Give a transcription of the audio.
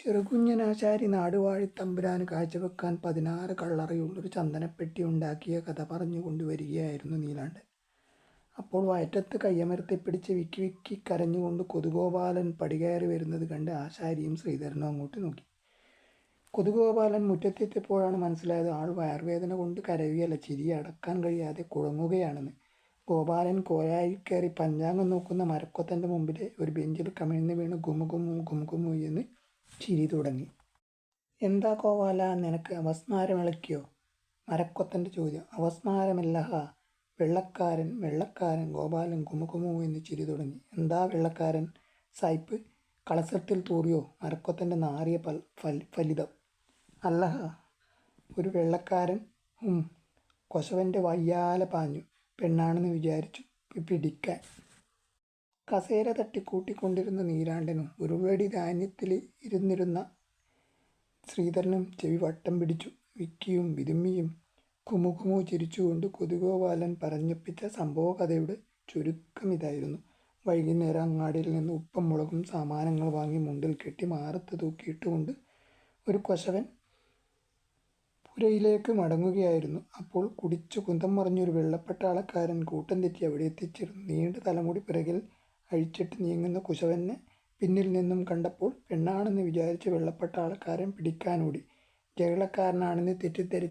ചെറുകുഞ്ഞനാശാരി തമ്പുരാന് കാഴ്ചവെക്കാൻ പതിനാറ് കള്ളറയുള്ളൊരു ചന്ദനപ്പെട്ടി ഉണ്ടാക്കിയ കഥ പറഞ്ഞു കൊണ്ടുവരികയായിരുന്നു നീലാണ്ട് അപ്പോൾ വയറ്റത്ത് കയ്യമർത്തി പിടിച്ച് വിക്കി വിക്കി കരഞ്ഞുകൊണ്ട് കൊതുഗോപാലൻ പടികയറി വരുന്നത് കണ്ട് ആശാരിയും ശ്രീധരനും അങ്ങോട്ട് നോക്കി. കൊതുഗോപാലൻ മുറ്റത്തെത്തിയപ്പോഴാണ് മനസ്സിലായത് ആൾ വയർവേദന കൊണ്ട് കരയുകയല്ല, ചിരി അടക്കാൻ കഴിയാതെ കുഴങ്ങുകയാണെന്ന്. ഗോപാലൻ കോലായിൽ കയറി പഞ്ചാംഗം നോക്കുന്ന മരക്കൊത്തന്റെ മുമ്പിലെ ഒരു ബെഞ്ചിൽ കമിഴ്ന്ന് വീണ് ഗുമുഗുമു ഗുമുഗുമു എന്ന് ചിരി തുടങ്ങി. "എന്താ കോവാല നിനക്ക് അവസ്മാരമിളക്കിയോ മരക്കൊത്തന്റെ ചോദ്യം. അവസ്മാരമില്ലഹ വെള്ളക്കാരൻ വെള്ളക്കാരൻ" ഗോപാലൻ കുമുകുമു എന്ന് ചിരി തുടങ്ങി. "എന്താ വെള്ളക്കാരൻ സായിപ്പ് കളസത്തിൽ തൂറിയോ? " മരക്കൊത്തന്റെ നാറിയ പൽ ഫലിതം. അല്ലഹ ഒരു വെള്ളക്കാരൻ കൊശവന്റെ " കൊശവന്റെ വയ്യാല പാഞ്ഞു. "പെണ്ണാണെന്ന് വിചാരിച്ചു പിടിക്കാൻ. " കസേര തട്ടി കൂട്ടിക്കൊണ്ടിരുന്ന നീരാണ്ടനും ഒരുപടി ധാന്യത്തിൽ ഇരുന്നിരുന്ന ശ്രീധരനും ചെവി വട്ടം പിടിച്ചു. വിക്കിയും വിതുമ്മിയും കുമുകുമു ചിരിച്ചുകൊണ്ട് കൊതുകുഗോപാലൻ പറഞ്ഞൊപ്പിച്ച സംഭവകഥയുടെ ചുരുക്കമിതായിരുന്നു. വൈകുന്നേരം അങ്ങാടിയിൽ നിന്ന് ഉപ്പും മുളകും സാമാനങ്ങൾ വാങ്ങി മുണ്ടിൽ കെട്ടി മാറത്ത് തൂക്കിയിട്ടുകൊണ്ട് ഒരു കൊശവൻ പുരയിലേക്ക് മടങ്ങുകയായിരുന്നു. അപ്പോൾ കുടിച്ചു കുന്തം മറിഞ്ഞൊരു വെള്ളപ്പട്ടാളക്കാരൻ കൂട്ടം തെറ്റി അവിടെ എത്തിച്ചിരുന്നു നീണ്ട തലമുടി പിറകിൽ അഴിച്ചിട്ട് നീങ്ങുന്ന കുശവനെ പിന്നിൽ നിന്നും കണ്ടപ്പോൾ പെണ്ണാണെന്ന് വിചാരിച്ച് വെള്ളപ്പെട്ട വെള്ളപ്പട്ടാളക്കാരൻ പിടിക്കാനോടി. ജകളക്കാരനാണെന്ന് തെറ്റിദ്ധരിച്ച